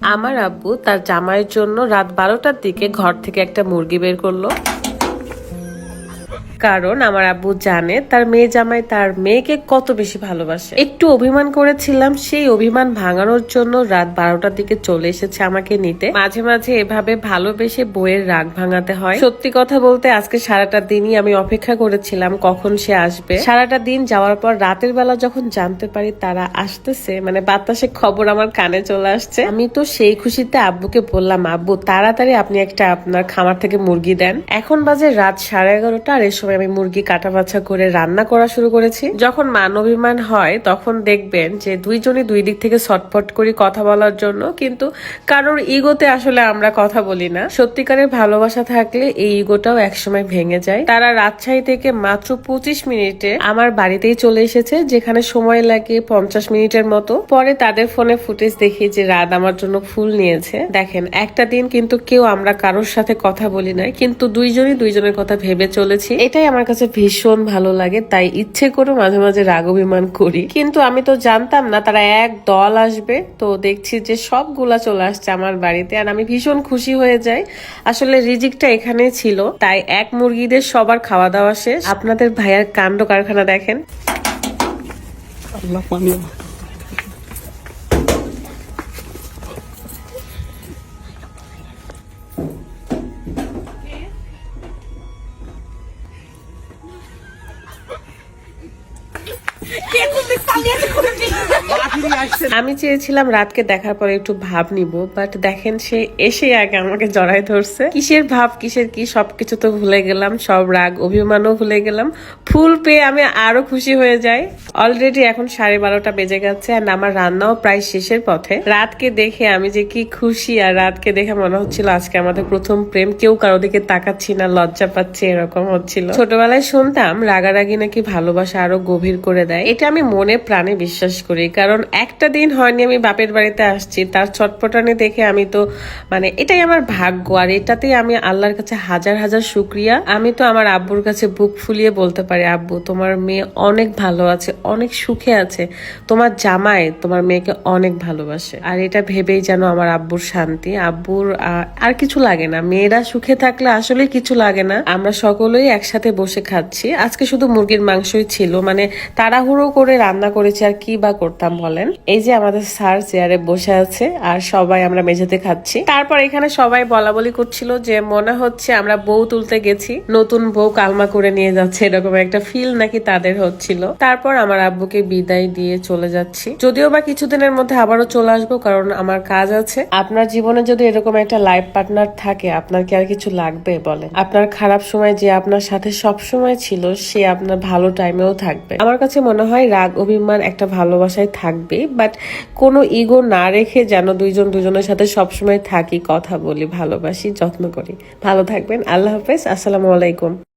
আমার আব্বু তার জামাইয়ের জন্য রাত বারোটার দিকে ঘর থেকে একটা মুরগি বের করল। কারণ আমার আব্বু জানে, তার মেয়ে জামাই তার মেয়েকে কত বেশি ভালোবাসে। একটু অভিমান করেছিলাম, সেই অভিমান ভাঙানোর জন্য রাত বারোটার দিকে চলে এসেছে আমাকে নিতে। মাঝে মাঝে এভাবে ভালোবেসে বইয়ের রাগ ভাঙাতে হয়। সত্যি কথা বলতে আজকে সারাটা দিনই আমি অপেক্ষা করেছিলাম কখন সে আসবে। সারাটা দিন যাওয়ার পর রাতের বেলা যখন জানতে পারি তারা আসতেছে মানে বাতাসে খবর আমার কানে চলে আসছে। আমি তো সেই খুশিতে আব্বুকে বললাম, আব্বু, তাড়াতাড়ি আপনি একটা আপনার খামার থেকে মুরগি দেন। এখন বাজে রাত সাড়ে এগারোটা আর এই সময় আমি মুরগি কাটা বাছা করে রান্না করা শুরু করেছি। যখন মান অভিমান হয়, তখন দেখবেন যে দুইজনই দুই দিক থেকে ছটফট করি কথা বলার জন্য। কিন্তু কারোর ইগোতে আসলে আমরা কথা বলি না। সত্যিকারের ভালোবাসা থাকলে এই ইগোটাও একসময় ভেঙে যায়। তারা রাজশাহী থেকে মাত্র পঁচিশ মিনিটে আমার বাড়িতেই চলে এসেছে, যেখানে সময় লাগে পঞ্চাশ মিনিটের মতো। পরে তাদের ফোনে ফুটেজ দেখি যে রাত আমার জন্য ফুল নিয়েছে। দেখেন, একটা দিন কিন্তু কেউ আমরা কারোর সাথে কথা বলি নাই, কিন্তু দুইজনই দুইজনের কথা ভেবে চলেছি। এটাই আমার কাছে ভীষণ ভালো লাগে, তাই ইচ্ছে করে মাঝে মাঝে রাগ অভিমান করি। কিন্তু আমি তো জানতাম না, তারা এক দল আসবে, তো দেখছি যে সবগুলা চলে আসছে আমার বাড়িতে, আর আমি ভীষণ খুশি হয়ে যাই। আসলে রিজিকটা এখানেই ছিল, তাই এক মুরগিদের সবার খাওয়া দাওয়া শেষ। আপনাদের ভাইয়ার কাণ্ড কারখানা দেখেন। আল্লাহ পানি আল্লাহ। আমি চেয়েছিলাম রাতকে দেখার পরে একটু ভাব নিব বাট দেখেন সে এসে আগে আমাকে জড়াই ধরছে। কিসের ভাব, কিসের কি, সবকিছু তো ভুলে গেলাম, সব রাগ, অভিমানও ভুলে গেলাম। ফুল পেয়ে আমি আরও খুশি হয়ে যাই। অলরেডি এখন সাড়ে বারোটা বেজে গেছে আর আমার রান্নাও প্রায় শেষের পথে। রাতকে দেখে আমি যে কি খুশি আর রাতকে দেখে মনে হচ্ছিল আজকে আমাদের প্রথম প্রেম। কেউ কারও দিকে তাকাচ্ছি না, লজ্জা পাচ্ছি, এরকম হচ্ছিল। ছোটবেলায় শুনতাম, রাগারাগি নাকি ভালোবাসা আরও গভীর করে দেয়। এটা আমি মনে প্রাণে বিশ্বাস করি, কারণ একটা দিন হয়নি আমি বাপের বাড়িতে আসছি, তার ছটপটানি দেখে আমি তো মানে এটাই আমার ভাগ্য। আর এটাতেই আমি আল্লাহর কাছে হাজার হাজার শুক্রিয়া। আমি তো আমার আব্বুর কাছে বুক ফুলিয়ে বলতে পারি, আব্বু, তোমার মেয়ে অনেক ভালো আছে, অনেক সুখে আছে। তোমার জামাই তোমার মেয়েকে অনেক ভালোবাসে। আর এটা ভেবেই যেন আমার আব্বুর শান্তি। আব্বুর আর কিছু লাগে না। মেয়েরা সুখে থাকলে আসলে কিছু লাগে না। আমরা সকলেই একসাথে বসে খাচ্ছি। আজকে শুধু মুরগির মাংসই ছিল। মানে তাড়াহুড়ো করে রান্না করেছি আর কি বা করতাম বলেন। এই যে আমাদের স্যার চেয়ারে বসে আছে আর সবাই আমরা মেঝেতে খাচ্ছি। তারপর এখানে সবাই বলা বলি করছিল যে মনে হচ্ছে আমরা বউ তুলতে গেছি। নতুন বউ কালমা করে নিয়ে যাচ্ছে, এরকম একটা ফিল নাকি তাদের হচ্ছিল। তারপর আমার আব্বুকে বিদায় দিয়ে চলে যাচ্ছি। যদিও বা কিছুদিনের মধ্যে আবারও চলে আসব, কারণ আমার কাজ আছে। আপনার জীবনে যদি এরকম একটা লাইফ পার্টনার থাকে, আপনার কি আর কিছু লাগবে বলে আপনার খারাপ সময় যে আপনার সাথে সব সময় ছিল, সে আপনার ভালো টাইমেও থাকবে। আমার কাছে মনে হয় রাগ, অভিমান একটা ভালোবাসায় থাকবে বাট কোনো ইগো না রেখে যেন দুইজন দুজনের সাথে সবসময় থাকি, কথা বলি, ভালোবাসি, যত্ন করি। ভালো থাকবেন, আল্লাহ হাফেজ, আসসালামু আলাইকুম।